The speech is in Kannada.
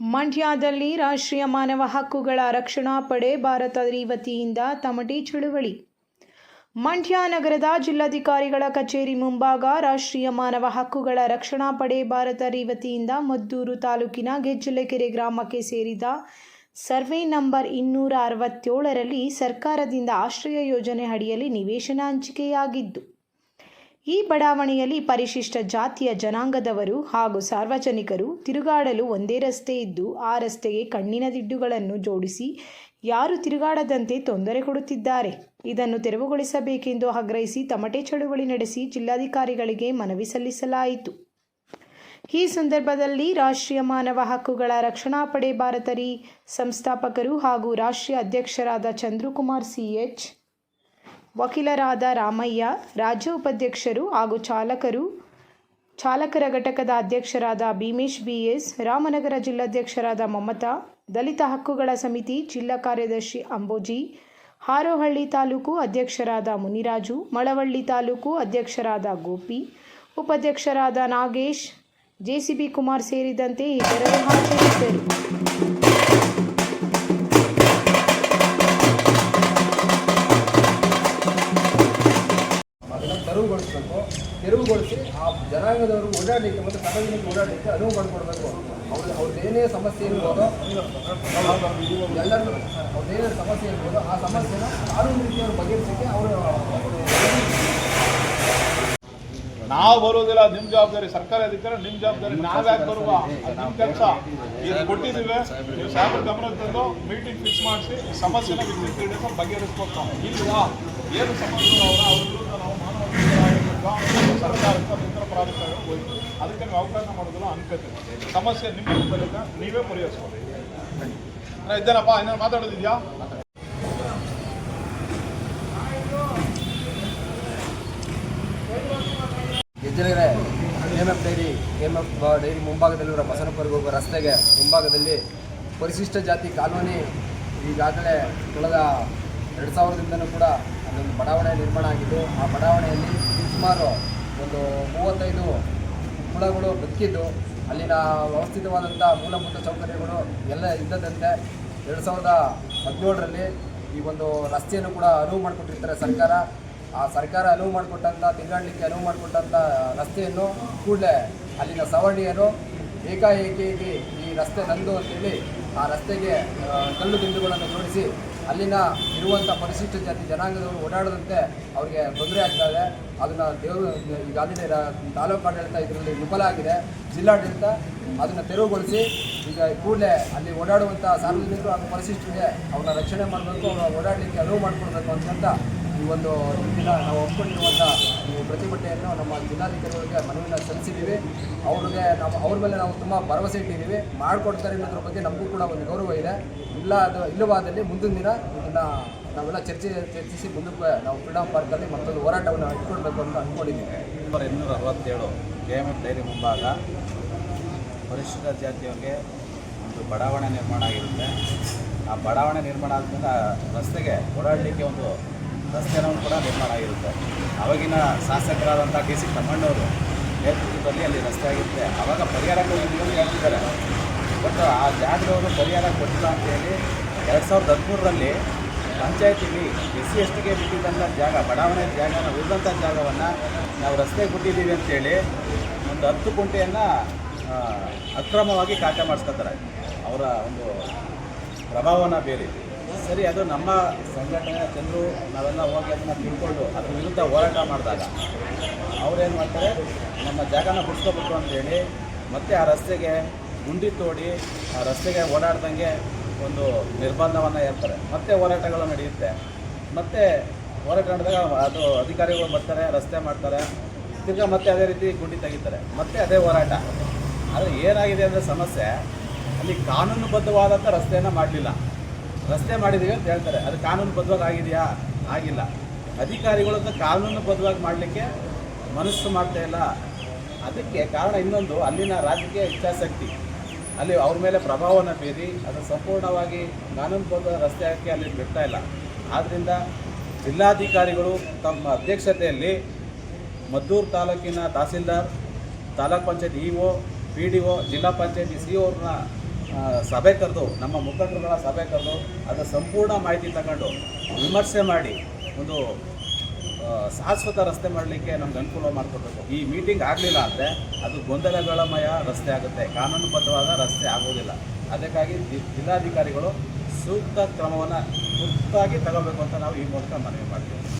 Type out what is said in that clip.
ಮಂಡ್ಯದಲ್ಲಿ ರಾಷ್ಟ್ರೀಯ ಮಾನವ ಹಕ್ಕುಗಳ ರಕ್ಷಣಾ ಪಡೆ ಭಾರತ ವತಿಯಿಂದ ತಮಟೆ ಚಳುವಳಿ. ಮಂಡ್ಯ ನಗರದ ಜಿಲ್ಲಾಧಿಕಾರಿಗಳ ಕಚೇರಿ ಮುಂಭಾಗ ರಾಷ್ಟ್ರೀಯ ಮಾನವ ಹಕ್ಕುಗಳ ರಕ್ಷಣಾ ಪಡೆ ಭಾರತ ವತಿಯಿಂದ ಮದ್ದೂರು ತಾಲೂಕಿನ ಗೆಜ್ಜಲೆಕೆರೆ ಗ್ರಾಮಕ್ಕೆ ಸೇರಿದ ಸರ್ವೆ ನಂಬರ್ ಇನ್ನೂರ ಅರವತ್ತೇಳರಲ್ಲಿ ಸರ್ಕಾರದಿಂದ ಆಶ್ರಯ ಯೋಜನೆ ಅಡಿಯಲ್ಲಿ ನಿವೇಶನ ಹಂಚಿಕೆಯಾಗಿದ್ದು ಈ ಬಡಾವಣೆಯಲ್ಲಿ ಪರಿಶಿಷ್ಟ ಜಾತಿಯ ಜನಾಂಗದವರು ಹಾಗೂ ಸಾರ್ವಜನಿಕರು ತಿರುಗಾಡಲು ಒಂದೇ ರಸ್ತೆ ಇದ್ದು, ಆ ರಸ್ತೆಗೆ ಕಣ್ಣಿನ ದಿಡ್ಡುಗಳನ್ನು ಜೋಡಿಸಿ ಯಾರು ತಿರುಗಾಡದಂತೆ ತೊಂದರೆ ಕೊಡುತ್ತಿದ್ದಾರೆ. ಇದನ್ನು ತೆರವುಗೊಳಿಸಬೇಕೆಂದು ಆಗ್ರಹಿಸಿ ತಮಟೆ ಚಳುವಳಿ ನಡೆಸಿ ಜಿಲ್ಲಾಧಿಕಾರಿಗಳಿಗೆ ಮನವಿ ಸಲ್ಲಿಸಲಾಯಿತು. ಈ ಸಂದರ್ಭದಲ್ಲಿ ರಾಷ್ಟ್ರೀಯ ಮಾನವ ಹಕ್ಕುಗಳ ರಕ್ಷಣಾ ಪಡೆ ಭಾರತರಿ ಸಂಸ್ಥಾಪಕರು ಹಾಗೂ ರಾಷ್ಟ್ರೀಯ ಅಧ್ಯಕ್ಷರಾದ ಚಂದ್ರಕುಮಾರ್ ಸಿ ಎಚ್ ವಕೀಲರಾದ ರಾಮಯ್ಯ, ರಾಜ್ಯ ಉಪಾಧ್ಯಕ್ಷರು ಹಾಗೂ ಚಾಲಕರು, ಚಾಲಕರ ಘಟಕದ ಅಧ್ಯಕ್ಷರಾದ ಭೀಮೇಶ್ ಬಿಎಸ್, ರಾಮನಗರ ಜಿಲ್ಲಾಧ್ಯಕ್ಷರಾದ ಮಮತಾ, ದಲಿತ ಹಕ್ಕುಗಳ ಸಮಿತಿ ಜಿಲ್ಲಾ ಕಾರ್ಯದರ್ಶಿ ಅಂಬೋಜಿ, ಹಾರೋಹಳ್ಳಿ ತಾಲೂಕು ಅಧ್ಯಕ್ಷರಾದ ಮುನಿರಾಜು, ಮಳವಳ್ಳಿ ತಾಲೂಕು ಅಧ್ಯಕ್ಷರಾದ ಗೋಪಿ, ಉಪಾಧ್ಯಕ್ಷರಾದ ನಾಗೇಶ್, ಜೆಸಿಬಿ ಕುಮಾರ್ ಸೇರಿದಂತೆ ಇತರರು ಹಾಜರಿದ್ದರು. ತೆರವುಗೊಳಿಸಿ ಆ ಜನಾಂಗದವರು ಓಡಾಡಲಿಕ್ಕೆ ಮತ್ತು ಸಾರ್ವಜನಿಕ ಓಡಾಡಲಿಕ್ಕೆ ಅನುವು ಮಾಡಿಕೊಡ್ಬೇಕು. ಅವ್ರು ಅವ್ರದ್ದೇನೇ ಸಮಸ್ಯೆ ಇರ್ಬೋದು ಎಲ್ಲರೂ ಅವ್ರದ್ದೇನೇ ಸಮಸ್ಯೆ ಇರ್ಬೋದು ಆ ಸಮಸ್ಯೆನ ಕಾನೂನು ರೀತಿ ಅವ್ರು ಬಗೆಹರಿಸಲಿಕ್ಕೆ ಅವರು ನಾವು ಬರುವುದಿಲ್ಲ ನಿಮ್ ಜವಾಬ್ದಾರಿ ಸರ್ಕಾರ ಅಧಿಕಾರಿ ನಿಮ್ ಜವಾಬ್ದಾರಿ ನಾವ್ಯಾಕೆ ಬರುವ? ನಿಮ್ ಕೆಲಸ. ಇದು ಕೊಟ್ಟಿದ್ದೀವಿ. ನೀವು ಸಾಕು ಗಮನ ತಂದು ಮೀಟಿಂಗ್ ಫಿಕ್ಸ್ ಮಾಡಿಸಿ ಸಮಸ್ಯೆನ ವಿದ್ಯುತ್ ಬಗೆಹರಿಸ್ಬೇಕು ಇಲ್ಲ ಏನು ಸಮಸ್ಯೆ ಅವರ ಅವ್ರ ವಿರುದ್ಧ ನಾವು ಮಾನವ ಸರ್ಕಾರಕ್ಕೆ ಇತರ ಪ್ರಾಧಿಕಾರಕ್ಕೆ ಅದಕ್ಕೆ ನಾವು ಅವಕಾಶ ಮಾಡೋದಿಲ್ಲ ಅನ್ಕೋತೀವಿ ಸಮಸ್ಯೆ ನಿಮ್ಮ ಬಳಿಕ ನೀವೇ ಪರಿಹರಿಸ್ಬೋದು ನಾನು ಇದ್ದೇನಪ್ಪ? ಏನಾದ್ರು ಮಾತಾಡೋದಿದ್ಯಾ? Gejjalagere K M F dairy K M F dairy ಮುಂಭಾಗದಲ್ಲಿರುವ ಹೋಗೋ ಹೋಗುವ ರಸ್ತೆಗೆ ಮುಂಭಾಗದಲ್ಲಿ ಪರಿಶಿಷ್ಟ ಜಾತಿ ಕಾಲೋನಿ ಈಗಾಗಲೇ ಕಳೆದ ಎರಡು ಸಾವಿರದಿಂದನೂ ಕೂಡ ಅದೊಂದು ಬಡಾವಣೆ ನಿರ್ಮಾಣ ಆಗಿದ್ದು, ಆ ಬಡಾವಣೆಯಲ್ಲಿ ಸುಮಾರು ಒಂದು ಮೂವತ್ತೈದು ಹುಳಗಳು ಬದುಕಿದ್ದು ಅಲ್ಲಿನ ವ್ಯವಸ್ಥಿತವಾದಂಥ ಮೂಲಭೂತ ಸೌಕರ್ಯಗಳು ಎಲ್ಲ ಇದ್ದದಂತೆ ಎರಡು ಸಾವಿರದ ಹದಿನೇಳರಲ್ಲಿ ಈ ಒಂದು ರಸ್ತೆಯನ್ನು ಕೂಡ ಅನುವು ಮಾಡಿಕೊಟ್ಟಿರ್ತಾರೆ ಸರ್ಕಾರ. ಆ ಸರ್ಕಾರ ಅನುವು ಮಾಡಿಕೊಟ್ಟಂಥ ತಿರುಗಾಡಲಿಕ್ಕೆ ಅನುವು ಮಾಡಿಕೊಟ್ಟಂಥ ರಸ್ತೆಯನ್ನು ಕೂಡಲೇ ಅಲ್ಲಿನ ಸವರ್ಣೀಯರು ಏಕಾಏಕಿಯಾಗಿ ಈ ರಸ್ತೆ ನಂದು ಅಂತೇಳಿ ಆ ರಸ್ತೆಗೆ ಕಲ್ಲು ದಿಂಡುಗಳನ್ನು ಜೋಡಿಸಿ ಅಲ್ಲಿನ ಇರುವಂಥ ಪರಿಶಿಷ್ಟ ಜಾತಿ ಜನಾಂಗದವರು ಓಡಾಡದಂತೆ ಅವರಿಗೆ ತೊಂದರೆ ಆಗ್ತಾ ಇದೆ. ಅದನ್ನು ದೇವರು ಈಗಾಗಲೇ ತಾಲೂಕು ಆಡಳಿತ ಇದರಲ್ಲಿ ವಿಫಲ ಆಗಿದೆ. ಜಿಲ್ಲಾಡಳಿತ ಅದನ್ನು ತೆರವುಗೊಳಿಸಿ ಈಗ ಕೂಡಲೇ ಅಲ್ಲಿ ಓಡಾಡುವಂಥ ಸಾರ್ವಜನಿಕರು ಹಾಗೂ ಪರಿಶಿಷ್ಟರಿಗೆ ಅವ್ರನ್ನ ರಕ್ಷಣೆ ಮಾಡಬೇಕು, ಅವರ ಓಡಾಡಲಿಕ್ಕೆ ಅನುವು ಮಾಡಿಕೊಡ್ಬೇಕು ಅಂತ ಈ ಒಂದು ದಿನ ನಾವು ಒಪ್ಕೊಂಡಿರುವಂಥ ಈ ಪ್ರತಿಭಟನೆಯನ್ನು ನಮ್ಮ ಜಿಲ್ಲಾಧಿಕಾರಿಗಳಿಗೆ ಮನವಿನ ಸಲ್ಲಿಸಿದ್ದೀವಿ. ಅವ್ರಿಗೆ ನಾವು ಅವ್ರ ಮೇಲೆ ನಾವು ತುಂಬ ಭರವಸೆ ಇಟ್ಟಿದ್ದೀವಿ. ಮಾಡಿಕೊಡ್ತಾರೆ ಅನ್ನೋದ್ರ ಬಗ್ಗೆ ನಮಗೂ ಕೂಡ ಒಂದು ಗೌರವ ಇದೆ. ಇಲ್ಲ ಅದು ಇಲ್ಲವಾದಲ್ಲಿ ಮುಂದಿನ ದಿನ ಇದನ್ನು ನಾವೆಲ್ಲ ಚರ್ಚೆ ಚರ್ಚಿಸಿ ಮುಂದಕ್ಕೆ ನಾವು ಫ್ರೀಡಮ್ ಪಾರ್ಕಲ್ಲಿ ಮತ್ತೊಂದು ಹೋರಾಟವನ್ನು ಇಟ್ಕೊಳ್ಬೇಕು ಅಂತ ಅಂದ್ಕೊಂಡಿದ್ದೀವಿ. ನಂಬರ್ ಇನ್ನೂರ ಅರವತ್ತೇಳು, ಕೆ ಎಫ್ ಡೈರಿ ಮುಂಭಾಗ. ಪರಿಶಿಷ್ಟ ಜಾತಿಯವರಿಗೆ ಒಂದು ಬಡಾವಣೆ ನಿರ್ಮಾಣ ಆಗಿರುತ್ತೆ. ಆ ಬಡಾವಣೆ ನಿರ್ಮಾಣ ಆದಮೇಲೆ ರಸ್ತೆಗೆ ಓಡಾಡಲಿಕ್ಕೆ ಒಂದು ರಸ್ತೆನೂ ಕೂಡ ನಿರ್ಮಾಣ ಆಗಿರುತ್ತೆ. ಅವಾಗಿನ ಶಾಸಕರಾದಂಥ ಕೆ ಸಿ ತಮ್ಮಣ್ಣವರು ನೇತೃತ್ವದಲ್ಲಿ ಅಲ್ಲಿ ರಸ್ತೆ ಆಗಿರುತ್ತೆ. ಆವಾಗ ಪರಿಹಾರ ಕೊಟ್ಟಿದ್ದೀವಿ ಅಂತ ಹೇಳ್ತಿದ್ದಾರೆ. ಬಟ್ ಆ ಜಾಗದವರು ಪರಿಹಾರ ಕೊಟ್ಟಿಲ್ಲ ಅಂತೇಳಿ ಎರಡು ಸಾವಿರದ ಹದಿಮೂರರಲ್ಲಿ ಪಂಚಾಯತಿಲಿ ಎಸ್ ಸಿ ಎಸ್ ಟಿಗೆ ಬಿಟ್ಟಿದ್ದಂಥ ಜಾಗ ಬಡಾವಣೆ ಜಾಗನ ಉಳಿದಂಥ ಜಾಗವನ್ನು ನಾವು ರಸ್ತೆ ಬಿಟ್ಟಿದ್ದೀವಿ ಅಂತೇಳಿ ಒಂದು ಹತ್ತು ಕುಂಟೆಯನ್ನು ಅಕ್ರಮವಾಗಿ ಕಾಟ ಮಾಡಿಸ್ಕೊತಾರೆ. ಅವರ ಒಂದು ಪ್ರಭಾವನ ಬೇರೆ ಸರಿ, ಅದು ನಮ್ಮ ಸಂಘಟನೆ ಜನರು ನಾವೆಲ್ಲ ಹೋಗಿ ಅದನ್ನು ತಿಳ್ಕೊಂಡು ಅದ್ರ ವಿರುದ್ಧ ಹೋರಾಟ ಮಾಡಿದಾಗ ಅವ್ರೇನು ಮಾಡ್ತಾರೆ, ನಮ್ಮ ಜಾಗನ ಬಿಡ್ಸ್ಕೋಬೇಕು ಅಂತೇಳಿ ಮತ್ತೆ ಆ ರಸ್ತೆಗೆ ಗುಂಡಿ ತೋಡಿ ಆ ರಸ್ತೆಗೆ ಓಡಾಡ್ದಂಗೆ ಒಂದು ನಿರ್ಬಂಧವನ್ನು ಏರ್ತಾರೆ. ಮತ್ತೆ ಹೋರಾಟಗಳು ನಡೆಯುತ್ತೆ. ಮತ್ತೆ ಹೋರಾಟ ನಡೆದಾಗ ಅದು ಅಧಿಕಾರಿಗಳು ಬರ್ತಾರೆ, ರಸ್ತೆ ಮಾಡ್ತಾರೆ, ತಿರ್ಗಾ ಮತ್ತೆ ಅದೇ ರೀತಿ ಗುಂಡಿ ತೆಗಿತಾರೆ. ಮತ್ತೆ ಅದೇ ಹೋರಾಟ. ಆದರೆ ಏನಾಗಿದೆ ಅಂದರೆ ಸಮಸ್ಯೆ, ಅಲ್ಲಿ ಕಾನೂನುಬದ್ಧವಾದಂಥ ರಸ್ತೆಯನ್ನು ಮಾಡಲಿಲ್ಲ. ರಸ್ತೆ ಮಾಡಿದೀವಿ ಅಂತ ಹೇಳ್ತಾರೆ. ಅದು ಕಾನೂನುಬದ್ಧವಾಗಿ ಆಗಿದೆಯಾ ಆಗಿಲ್ಲ. ಅಧಿಕಾರಿಗಳು ಕಾನೂನು ಬದ್ಧವಾಗಿ ಮಾಡಲಿಕ್ಕೆ ಮನಸ್ಸು ಮಾಡ್ತಾ ಇಲ್ಲ. ಅದಕ್ಕೆ ಕಾರಣ ಇನ್ನೊಂದು, ಅಲ್ಲಿನ ರಾಜಕೀಯ ಇಚ್ಛಾಶಕ್ತಿ. ಅಲ್ಲಿ ಅವ್ರ ಮೇಲೆ ಪ್ರಭಾವವನ್ನು ಬೀರಿ ಅದು ಸಂಪೂರ್ಣವಾಗಿ ಕಾನೂನುಬದ್ಧ ರಸ್ತೆ ಹಾಕಿ ಅಲ್ಲಿ ಬಿಡ್ತಾ ಇಲ್ಲ. ಆದ್ದರಿಂದ ಜಿಲ್ಲಾಧಿಕಾರಿಗಳು ತಮ್ಮ ಅಧ್ಯಕ್ಷತೆಯಲ್ಲಿ ಮದ್ದೂರು ತಾಲೂಕಿನ tahsildar, taluk panchayat E O P D O, ಜಿಲ್ಲಾ ಪಂಚಾಯತಿ ಸಿ ಅವ್ರನ್ನ ಸಭೆ ಕರೆದು, ನಮ್ಮ ಮುಖಂಡರುಗಳ ಸಭೆ ಕರೆದು, ಅದರ ಸಂಪೂರ್ಣ ಮಾಹಿತಿ ತಗೊಂಡು ವಿಮರ್ಶೆ ಮಾಡಿ, ಒಂದು ಶಾಶ್ವತ ರಸ್ತೆ ಮಾಡಲಿಕ್ಕೆ ನಮ್ಗೆ ಅನುಕೂಲ ಮಾಡಿಕೊಡ್ಬೇಕು. ಈ ಮೀಟಿಂಗ್ ಆಗಲಿಲ್ಲ ಅಂದರೆ ಅದು ಗೊಂದಲಗಳಮಯ ರಸ್ತೆ ಆಗುತ್ತೆ. ಕಾನೂನುಬದ್ಧವಾದ ರಸ್ತೆ ಆಗೋದಿಲ್ಲ. ಅದಕ್ಕಾಗಿ ಜಿಲ್ಲಾಧಿಕಾರಿಗಳು ಸೂಕ್ತ ಕ್ರಮವನ್ನು ತುರ್ತಾಗಿ ತಗೋಬೇಕು ಅಂತ ನಾವು ಈ ಮೂಲಕ ಮನವಿ ಮಾಡ್ತೀವಿ.